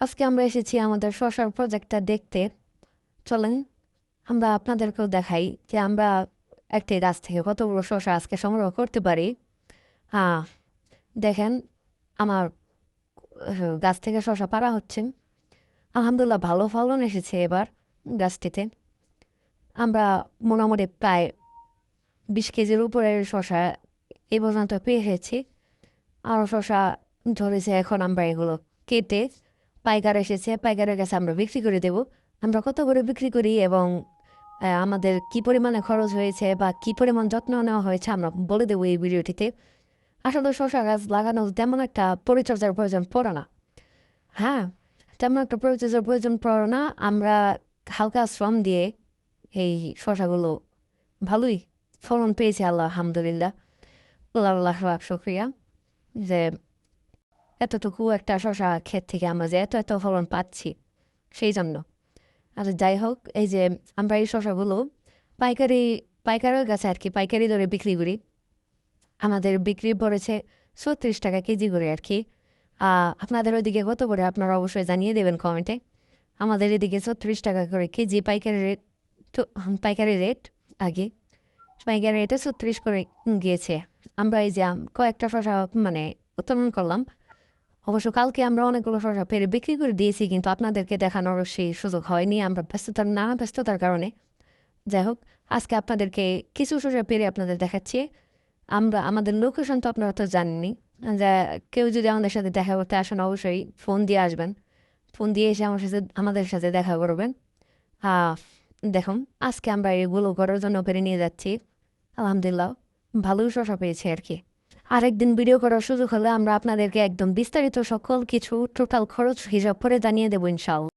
আজকে আমরা এসেছি আমাদের শশার প্রজেক্টটা দেখতে। চলেন, আমরা আপনাদেরকেও দেখাই যে আমরা একটি গাছ থেকে কত কতগুলো শশা আজকে সংগ্রহ করতে পারি। হ্যাঁ দেখেন, আমার গাছ থেকে শশা পাড়া হচ্ছে। আলহামদুলিল্লাহ ভালো ফলন এসেছে এবার গাছটিতে। আমরা মোটামুটি প্রায় বিশ কেজির উপরে শশা এই পর্যন্ত পেয়ে এসেছি আরও শশা ধরেছে, এখন আমরা এগুলো কেটে পাইকার এসেছে, পাইকারের কাছে আমরা বিক্রি করে দেব। আমরা কত করে বিক্রি করি এবং আমাদের কি পরিমাণে খরচ হয়েছে বা কি পরিমাণ যত্ন নেওয়া হয়েছে আমরা বলে দেবো এই ভিডিওটিতে। আসলে শশা গাছ লাগানো তেমন একটা পরিচর্যার প্রয়োজন পড়ে না। হ্যাঁ তেমন একটা পরিচর্যার প্রয়োজন পড়ে না। আমরা হালকা শ্রম দিয়ে এই শশাগুলো ভালোই ফলন পেয়েছি, আল্লাহ, আলহামদুলিল্লাহ। আল্লাহ আল্লাহ শুক্রিয়া যে এতটুকু একটা শশা ক্ষেত থেকে আমরা যে এত এত ফলন পাচ্ছি, সেই জন্য। আর যাই হোক, এই যে আমরা এই শশাগুলো পাইকারি, পাইকারের কাছে আর কি, পাইকারি দরে বিক্রি করি। আমাদের বিক্রি পড়েছে ছত্রিশ টাকা কেজি করে আর কি। আপনাদের ওইদিকে কত করে আপনারা অবশ্যই জানিয়ে দেবেন কমেন্টে। আমাদের এদিকে ছত্রিশ টাকা করে কেজি পাইকারি রেট, তো, পাইকারি রেট আগে, পাইকারি রেটে ছত্রিশ করে গিয়েছে। আমরা এই যে কয়েকটা শশা মানে উত্তোলন করলাম অবশ্য কালকে আমরা অনেকগুলো শশা পেরে বিক্রি করে দিয়েছি কিন্তু আপনাদেরকে দেখানোর সেই সুযোগ হয়নি। আমরা ব্যস্ততার নানা ব্যস্ততার কারণে। যাই হোক আজকে আপনাদেরকে কিছু শশা পেরে আপনাদের দেখাচ্ছি। আমরা আমাদের লোকেশন তো আপনারা তো জানেনই। যে কেউ যদি আমাদের সাথে দেখা করতে আসেন অবশ্যই ফোন দিয়ে আসবেন। ফোন দিয়ে এসে আমার সাথে আমাদের সাথে দেখা করবেন। আহ, দেখুন আজকে আমরা এগুলো করার জন্য পেরে নিয়ে যাচ্ছি। আলহামদুলিল্লাহ ভালোই শশা পেয়েছি আর কি। আরেকদিন ভিডিও করার সুযোগ হলে আমরা আপনাদেরকে একদম বিস্তারিত সকল কিছু টোটাল খরচ হিসাব করে জানিয়ে দেবো ইনশাল্লাহ